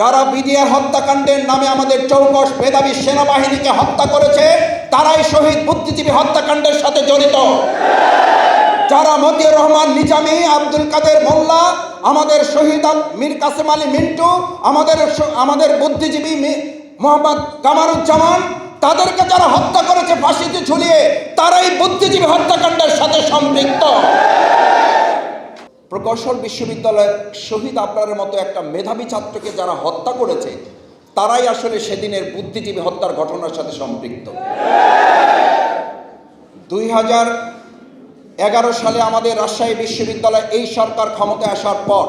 যারা বিডিআর হত্যাকাণ্ডের নামে আমাদের চৌকস মেধাবী সেনাবাহিনীকে হত্যা করেছে, তারাই শহীদ বুদ্ধিজীবী হত্যাকাণ্ডের সাথে জড়িত। যারা মতিউর রহমান, নিজামি, আব্দুল কাদের মোল্লা, আমাদের শহীদ মীর কাসেম আলী মিন্টু, আমাদের আমাদের বুদ্ধিজীবী মোহাম্মদ কামারুজ্জামান, তাদেরকে যারা হত্যা করেছে ফাঁসিতে ঝুলিয়ে, তারাই বুদ্ধিজীবী হত্যাকাণ্ডের সাথে সম্পৃক্ত। প্রকৌশল বিশ্ববিদ্যালয়ের শহীদ আবরারের মতো একটা মেধাবী ছাত্রকে যারা হত্যা করেছে, তারাই আসলে সেদিনের বুদ্ধিজীবী হত্যার ঘটনার সাথে সম্পৃক্ত। দুই হাজার এগারো সালে আমাদের রাজশাহী বিশ্ববিদ্যালয় এই সরকার ক্ষমতায় আসার পর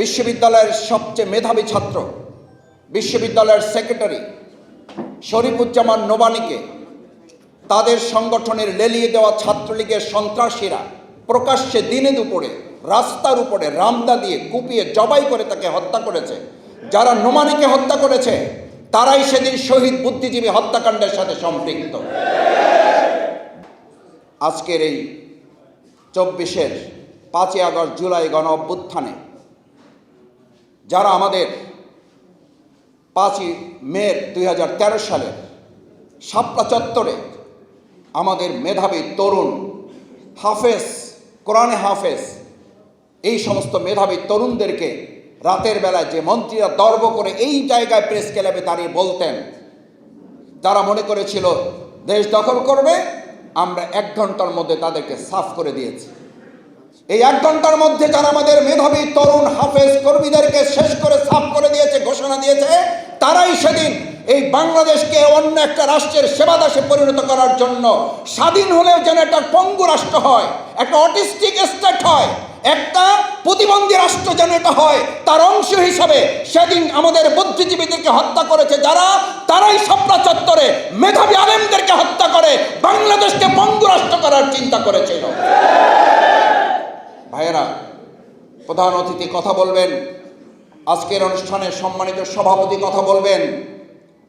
বিশ্ববিদ্যালয়ের সবচেয়ে মেধাবী ছাত্র বিশ্ববিদ্যালয়ের সেক্রেটারি শরীফুজ্জামান নোবানিকে, তাদের সংগঠনের লেলিয়ে দেওয়া ছাত্রলীগের সন্ত্রাসীরা প্রকাশ্যে দিনে দুপুরে রাস্তার উপরে রামদা দিয়ে কুপিয়ে জবাই করে তাকে হত্যা করেছে। যারা নোমানিকে হত্যা করেছে, তারাই সেদিন শহীদ বুদ্ধিজীবী হত্যাকাণ্ডের সাথে সম্পৃক্ত। আজকের এই চব্বিশের পাঁচই আগস্ট জুলাই গণ অভ্যুত্থানে যারা আমাদের পাঁচই মে দুই হাজার তেরো সালের শাপলা চত্বরে আমাদের মেধাবী তরুণ হাফেজ কোরআনে হাফেজ। এই সমস্ত মেধাবী তরুণদেরকে রাতের বেলায় যে মন্ত্রীরা দর্ব করে এই জায়গায় প্রেস ক্লাবে দাঁড়িয়ে বলতেন, তারা মনে করেছিল, দেশ দখল করবে, আমরা এক ঘণ্টার মধ্যে তাদেরকে সাফ করে দিয়েছি। এই এক ঘণ্টার মধ্যে যারা আমাদের মেধাবী তরুণ হাফেজ কর্মীদেরকে শেষ করে সাফ করে দিয়েছে, ঘোষণা দিয়েছে, তারাই সেদিন এই বাংলাদেশকে অন্য একটা রাষ্ট্রের সেবাদাসে পরিণত করার জন্য স্বাধীন হলেও যেন একটা পঙ্গু রাষ্ট্র হয়, একটা অটিস্টিক স্টেট হয়, একটা প্রতিবন্ধী রাষ্ট্র যেন এটা হয়, তার অংশ হিসাবে সেদিন আমাদের বুদ্ধিজীবীদেরকে হত্যা করেছে যারা, তারাই স্বপ্না চত্বরে মেধাবী আলেমদেরকে হত্যা করে বাংলাদেশকে পঙ্গু রাষ্ট্র করার চিন্তা করেছিল। ভাইয়েরা, প্রধান অতিথি কথা বলবেন, আজকের অনুষ্ঠানে সম্মানিত সভাপতি কথা বলবেন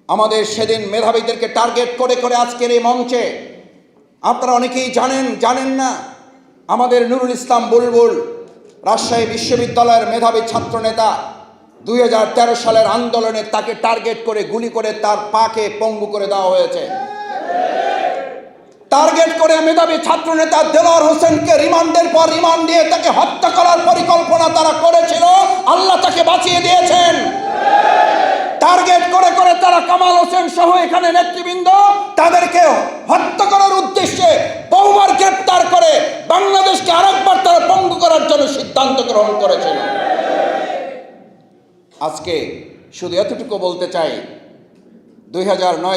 আমাদের সেদিন মেধাবীদেরকে টার্গেট করে করে আজকের এই মঞ্চে। আপনারা অনেকেই জানেন জানেন না, আমাদের নুরুল ইসলাম বুলবুল, রাজশাহী বিশ্ববিদ্যালয়ের মেধাবী ছাত্রনেতা, দুই হাজার তেরো সালের আন্দোলনে তাকে টার্গেট করে, গুলি করে তার পাকে পঙ্গু করে দেওয়া হয়েছে। টার্গেট করে মেধাবী ছাত্রনেতা দেলোয়ার হোসেনকে রিমান্ডের পর রিমান্ড দিয়ে তাকে হত্যা করার পরিকল্পনা তারা করেছিল। আল্লাহ তাকে বাঁচিয়ে দিয়েছেন। টার্গেট করে করে তারা কামাল হোসেন সহ এখানে নেতৃবৃন্দ তাদেরকে হত্যা করার উদ্দেশ্যে বহুবার গ্রেপ্তার করে বাংলাদেশকে আরেকবার তারা পঙ্গু করার জন্য সিদ্ধান্ত গ্রহণ করেছিল। আজকে শুধু এতটুকু বলতে চাই, দুই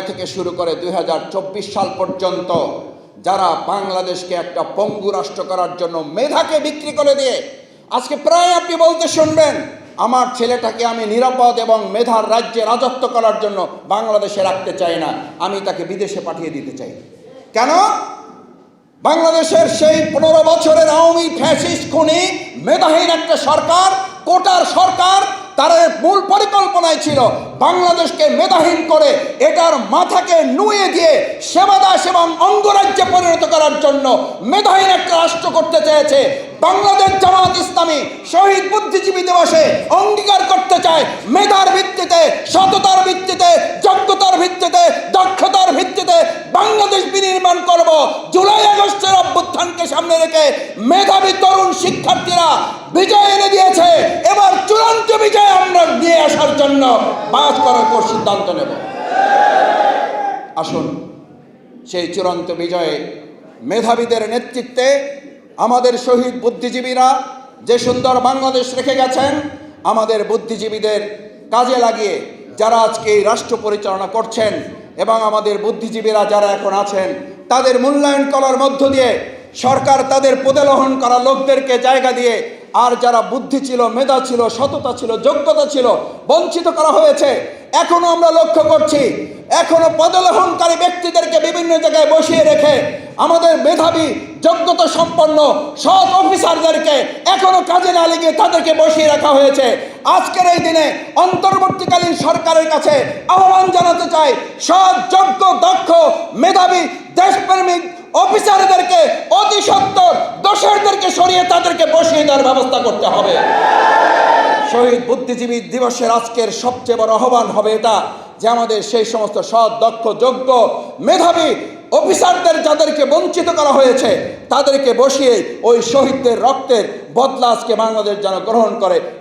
থেকে শুরু করে দুই হাজার চব্বিশ সাল পর্যন্ত যারা বাংলাদেশকে একটা পঙ্গু রাষ্ট্র করার জন্য মেধাকে বিক্রি করে দিয়ে, আজকে প্রায় আপনি বলতে শুনবেন আমার ছেলেটাকে আমি নিরাপদ এবং মেধার রাজ্যে রাজত্ব করার জন্য বাংলাদেশে রাখতে চাই না, আমি তাকে বিদেশে পাঠিয়ে দিতে চাই। কেন? বাংলাদেশের সেই পনেরো বছরের আওয়ামী ফ্যাসিস খুনি, মেধাহীন একটা সরকার, কোটার সরকার, তার মূল পরিকল্পনায় ছিল বাংলাদেশকে মেধাহীন করে এটার মাথাকে নুয়ে দিয়ে সেবাদাস এবং অঙ্গরাজ্যে পরিণত করার জন্য মেধাহীন একটা রাষ্ট্র করতে চেয়েছে। বাংলাদেশ জামাত ইসলামী শহীদ বুদ্ধিজীবী দিবসে অঙ্গীকার করতে চায় মেধার ভিত্তিতে, সততার ভিত্তিতে, যোগ্যতার ভিত্তিতে, দক্ষতার ভিত্তিতে বাংলাদেশ বিনির্মাণ করব। জুলাই আগস্টের অভ্যুত্থানকে সামনে রেখে মেধাবী তরুণ শিক্ষার্থীরা বিজয় এনে দিয়েছে। এবার চূড়ান্ত বিজয় আমরা নিয়ে আসার জন্য বাস করার পর সিদ্ধান্ত নেব। আসুন। সেই চূড়ান্ত বিজয়ে মেধাবীদের নেতৃত্বে আমাদের শহীদ বুদ্ধিজীবীরা যে সুন্দর বাংলাদেশ রেখে গেছেন, আমাদের বুদ্ধিজীবীদের কাজে লাগিয়ে যারা আজকে এই রাষ্ট্র পরিচালনা করছেন এবং আমাদের বুদ্ধিজীবীরা যারা এখন আছেন, তাদের মূল্যায়ন করার মধ্য দিয়ে সরকার তাদের প্রদলহন করা লোকদেরকে জায়গা দিয়ে আর যারা বুদ্ধি ছিল, মেধা ছিল, সততা ছিল, যোগ্যতা ছিল, বঞ্চিত করা হয়েছে এখনও আমরা লক্ষ্য করছি, এখনও পদলহনকারী ব্যক্তিদেরকে বিভিন্ন জায়গায় বসিয়ে রেখে আমাদের মেধাবী, যোগ্যতা সম্পন্ন সৎ অফিসারদেরকে এখনও কাজে না লেগে তাদেরকে বসিয়ে রাখা হয়েছে। আজকের এই দিনে অন্তর্বর্তীকালীন সরকারের কাছে আহ্বান জানাতে চাই, সৎ, যোগ্য, দক্ষ, মেধাবী, দেশপ্রেমিক অফিসারদেরকে, অতি সত্তর দোষরদেরকে সরিয়ে তাদেরকে বসিয়ে দেওয়ার ব্যবস্থা করতে হবে। শহীদ বুদ্ধিজীবী দিবসের আজকের সবচেয়ে বড় আহ্বান হবে এটা যে আমাদের সেই সমস্ত সৎ, দক্ষ, যোগ্য মেধাবী অফিসারদের যাদেরকে বঞ্চিত করা হয়েছে, তাদেরকে বসিয়ে ওই শহীদদের রক্তের বদলা আজকে বাংলাদেশ যেন গ্রহণ করে।